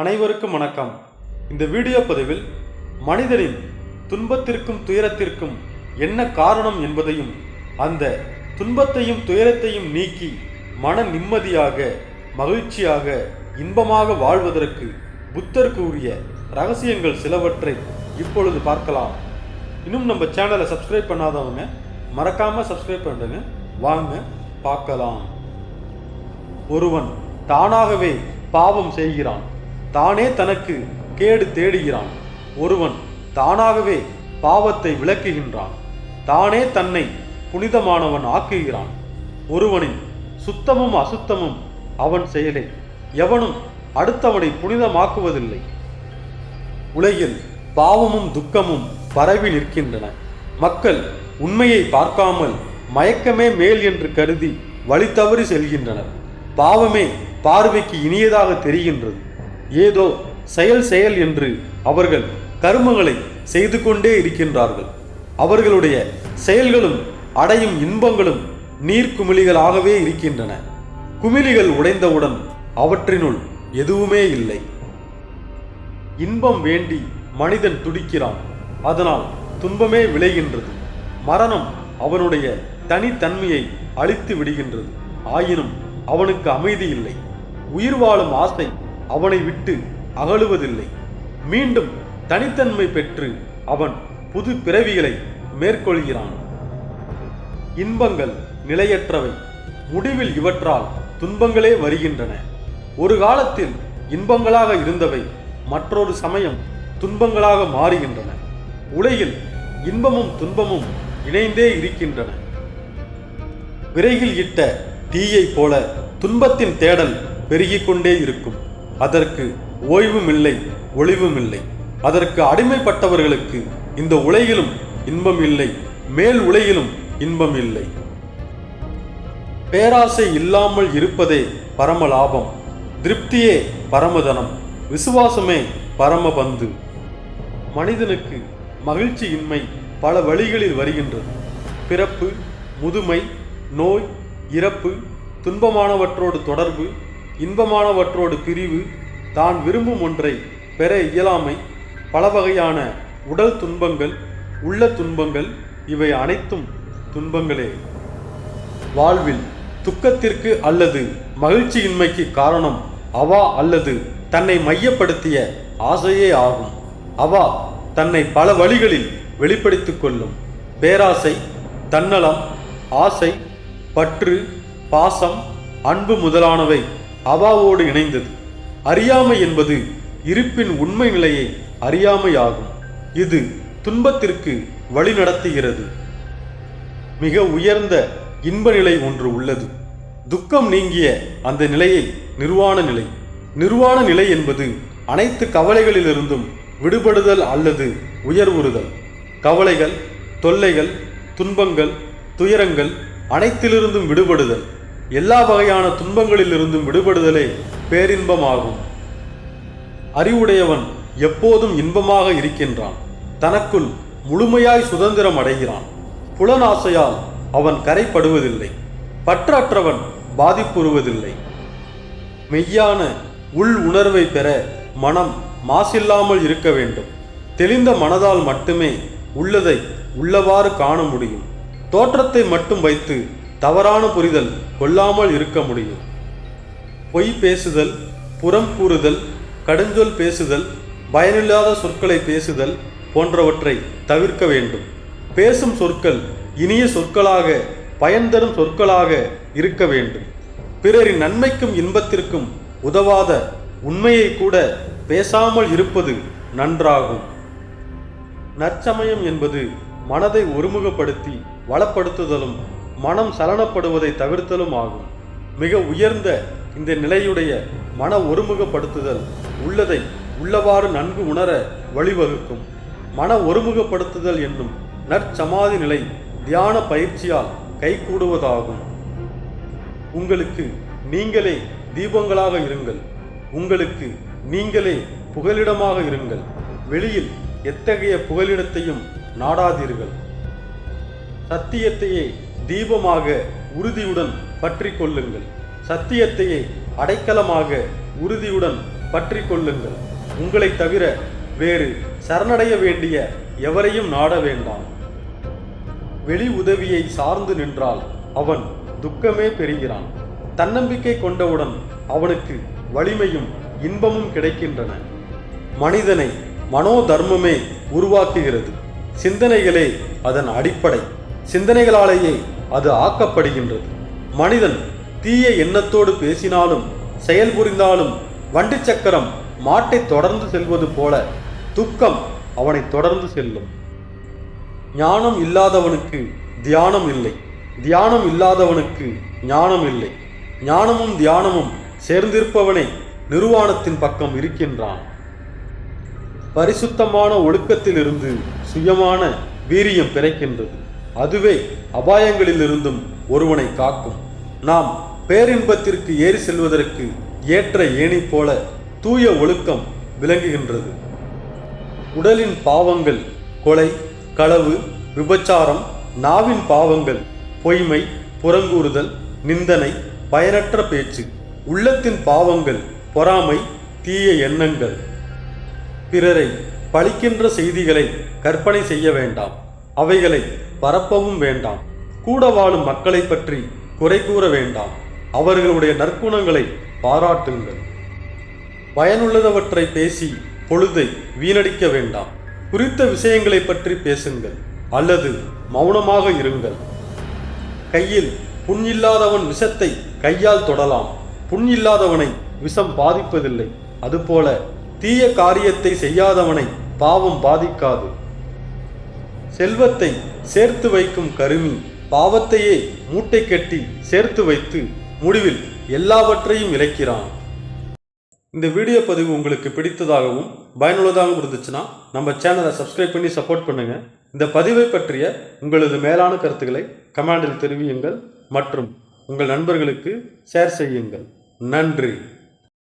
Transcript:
அனைவருக்கும் வணக்கம். இந்த வீடியோ பதிவில் மனிதனின் துன்பத்திற்கும் துயரத்திற்கும் என்ன காரணம் என்பதையும் அந்த துன்பத்தையும் துயரத்தையும் நீக்கி மன நிம்மதியாக மகிழ்ச்சியாக இன்பமாக வாழ்வதற்கு புத்தர் கூறிய ரகசியங்கள் சிலவற்றை இப்பொழுது பார்க்கலாம். இன்னும் நம்ம சேனலை சப்ஸ்கிரைப் பண்ணாதவங்க மறக்காமல் சப்ஸ்கிரைப் பண்ணுங்க. வாங்க பார்க்கலாம். ஒருவன் தானாகவே பாவம் செய்கிறான். தானே தனக்கு கேடு தேடுகிறான். ஒருவன் தானாகவே பாவத்தை விளக்குகின்றான். தானே தன்னை புனிதமானவன் ஆக்குகிறான். ஒருவனின் சுத்தமும் அசுத்தமும் அவன் செயலே. எவனும் அடுத்தவனை புனிதமாக்குவதில்லை. உலகில் பாவமும் துக்கமும் பரவி நிற்கின்றன. மக்கள் உண்மையை பார்க்காமல் மயக்கமே மேல் என்று கருதி வழி தவறி செல்கின்றனர். பாவமே பார்வைக்கு இனியதாக தெரிகின்றது. ஏதோ செயல் செயல் என்று அவர்கள் கருமங்களை செய்து கொண்டே இருக்கின்றார்கள். அவர்களுடைய செயல்களும் அடையும் இன்பங்களும் நீர்க்குமிழிகளாகவே இருக்கின்றன. குமிழிகள் உடைந்தவுடன் அவற்றினுள் எதுவுமே இல்லை. இன்பம் வேண்டி மனிதன் துடிக்கிறான். அதனால் துன்பமே விளைகின்றது. மரணம் அவனுடைய தனித்தன்மையை அழித்து விடுகின்றது. ஆயினும் அவனுக்கு அமைதி இல்லை. உயிர் வாழும் ஆசை அவனை விட்டு அகலுவதில்லை. மீண்டும் தனித்தன்மை பெற்று அவன் புது பிறவிகளை மேற்கொள்கிறான். இன்பங்கள் நிலையற்றவை. முடிவில் இவற்றால் துன்பங்களே வருகின்றன. ஒரு காலத்தில் இன்பங்களாக இருந்தவை மற்றொரு சமயம் துன்பங்களாக மாறுகின்றன. உலகில் இன்பமும் துன்பமும் இணைந்தே இருக்கின்றன. விறகில் இட்ட தீயைப் போல துன்பத்தின் தேடல் பெருகிக் கொண்டே இருக்கும். அதற்கு ஓய்வும் இல்லை ஒளிவும் இல்லை அதற்கு அடிமைப்பட்டவர்களுக்கு இந்த உலகிலும் இன்பம் இல்லை மேல் உலகிலும் இன்பம் இல்லை பேராசை இல்லாமல் இருப்பதே பரம லாபம் திருப்தியே பரமதனம் விசுவாசமே பரமபந்து. மனிதனுக்கு மகிழ்ச்சியின்மை பல வழிகளில் வருகின்றது. பிறப்பு முதுமை நோய் இறப்பு துன்பமானவற்றோடு தொடர்பு இன்பமானவற்றோடு பிரிவு தான் விரும்பும் ஒன்றை பெற இயலாமை. பல வகையான உடல் துன்பங்கள் உள்ள துன்பங்கள் இவை அனைத்தும் துன்பங்களே. வாழ்வில் துக்கத்திற்கு அல்லது மகிழ்ச்சியின்மைக்கு காரணம் அவா அல்லது தன்னை மையப்படுத்திய ஆசையே ஆகும். அவா தன்னை பல வழிகளில் வெளிப்படுத்திக் கொள்ளும். பேராசை தன்னலம் ஆசை பற்று பாசம் அன்பு முதலானவை அவாவோடு இணைந்தது. அறியாமை என்பது இருப்பின் உண்மை நிலையை அறியாமையாகும். இது துன்பத்திற்கு வழிநடத்துகிறது. மிக உயர்ந்த இன்ப நிலை ஒன்று உள்ளது. துக்கம் நீங்கிய அந்த நிலையை நிர்வாண நிலை. நிர்வாண நிலை என்பது அனைத்து கவலைகளிலிருந்தும் விடுபடுதல் அல்லது உயர்வுறுதல். கவலைகள் தொல்லைகள் துன்பங்கள் துயரங்கள் அனைத்திலிருந்தும் விடுபடுதல். எல்லா வகையான துன்பங்களிலிருந்தும் விடுபடுதலே பேரின்பமாகும். அறிவுடையவன் எப்போதும் இன்பமாக இருக்கின்றான். தனக்குள் முழுமையாய் சுதந்திரம் அடைகிறான். புலனாசையால் அவன் கரைப்படுவதில்லை. பற்றற்றவன் பாதிப்புறுவதில்லை. மெய்யான உள் உணர்வை பெற மனம் மாசில்லாமல் இருக்க வேண்டும். தெளிந்த மனதால் மட்டுமே உள்ளதை உள்ளவாறு காண முடியும். தோற்றத்தை மட்டும் வைத்து தவறான புரிதல் கொள்ளாமல் இருக்க முடியும். பொய் பேசுதல் புறம் கூறுதல் கடுஞ்சொல் பேசுதல் பயனில்லாத சொற்களை பேசுதல் போன்றவற்றை தவிர்க்க வேண்டும். பேசும் சொற்கள் இனிய சொற்களாக பயன் தரும் சொற்களாக இருக்க வேண்டும். பிறரின் நன்மைக்கும் இன்பத்திற்கும் உதவாத உண்மையை கூட பேசாமல் இருப்பது நன்றாகும். நற்சமயம் என்பது மனதை ஒருமுகப்படுத்தி வளப்படுத்துதலும் மனம் சலனப்படுவதை தவிர்த்தலும் ஆகும். மிக உயர்ந்த இந்த நிலையுடைய மன ஒருமுகப்படுத்துதல் உள்ளதை உள்ளவாறு நன்கு உணர வழிவகுக்கும். மன ஒருமுகப்படுத்துதல் என்னும் நற்சமாதி நிலை தியான பயிற்சியால் கைகூடுவதாகும். உங்களுக்கு நீங்களே தீபங்களாக இருங்கள். உங்களுக்கு நீங்களே புகலிடமாக இருங்கள். வெளியில் எத்தகைய புகலிடத்தையும் நாடாதீர்கள். சத்தியத்தையே தீபமாக உறுதியுடன் பற்றி கொள்ளுங்கள். சத்தியத்தையே அடைக்கலமாக உறுதியுடன் பற்றி கொள்ளுங்கள். உங்களை தவிர வேறு சரணடைய வேண்டிய எவரையும் நாட வேண்டாம். வெளி உதவியை சார்ந்து நின்றால் அவன் துக்கமே பெறுகிறான். தன்னம்பிக்கை கொண்டவுடன் அவனுக்கு வலிமையும் இன்பமும் கிடைக்கின்றன. மனிதனை மனோதர்மமே உருவாக்குகிறது. சிந்தனைகளே அதன் அடிப்படை. சிந்தனைகளாலேயே அது ஆக்கப்படுகின்றது. மனிதன் தீய எண்ணத்தோடு பேசினாலும் செயல்புரிந்தாலும் வண்டி சக்கரம் மாட்டை தொடர்ந்து செல்வது போல துக்கம் அவனை தொடர்ந்து செல்லும். ஞானம் இல்லாதவனுக்கு தியானம் இல்லை. தியானம் இல்லாதவனுக்கு ஞானம் இல்லை. ஞானமும் தியானமும் சேர்ந்திருப்பவனே நிர்வாணத்தின் பக்கம் இருக்கின்றான். பரிசுத்தமான ஒழுக்கத்திலிருந்து சுயமான வீரியம் பிறக்கின்றது. அதுவே அபாயங்களிலிருந்தும் ஒருவனை காக்கும். நாம் பேரின்பத்திற்கு ஏறி செல்வதற்கு ஏற்ற ஏணி போல தூய ஒழுக்கம் விளங்குகின்றது. உடலின் பாவங்கள் கொலை களவு விபச்சாரம் நாவின் பாவங்கள் பொய்மை புறங்கூறுதல் நிந்தனை பயனற்ற பேச்சு உள்ளத்தின் பாவங்கள் பொறாமை தீய எண்ணங்கள். பிறரை பழிக்கின்ற செய்திகளை கற்பனை செய்ய வேண்டாம். அவைகளை பரப்பவும் வேண்டாம். கூட வாழும் மக்களை பற்றி குறை கூற வேண்டாம். அவர்களுடைய நற்குணங்களை பாராட்டுங்கள். பயனுள்ளதவற்றை பேசி பொழுதை வீணடிக்க வேண்டாம். குறித்த விஷயங்களை பற்றி பேசுங்கள் அல்லது மௌனமாக இருங்கள். கையில் புண் இல்லாதவன் விஷத்தை கையால் தொடலாம். புண் இல்லாதவனை விஷம் பாதிப்பதில்லை. அதுபோல தீய காரியத்தை செய்யாதவனை பாவம் பாதிக்காது. செல்வத்தை சேர்த்து வைக்கும் கருமி பாவத்தையே மூட்டை கட்டி சேர்த்து வைத்து முடிவில் எல்லாவற்றையும் இழக்கிறான். இந்த வீடியோ பதிவு உங்களுக்கு பிடித்ததாகவும் பயனுள்ளதாகவும் இருந்துச்சுன்னா நம்ம சேனலை சப்ஸ்கிரைப் பண்ணி சப்போர்ட் பண்ணுங்க. இந்த பதிவை பற்றிய உங்களது மேலான கருத்துக்களை கமெண்டில் தெரிவியுங்கள் மற்றும் உங்கள் நண்பர்களுக்கு ஷேர் செய்யுங்கள். நன்றி.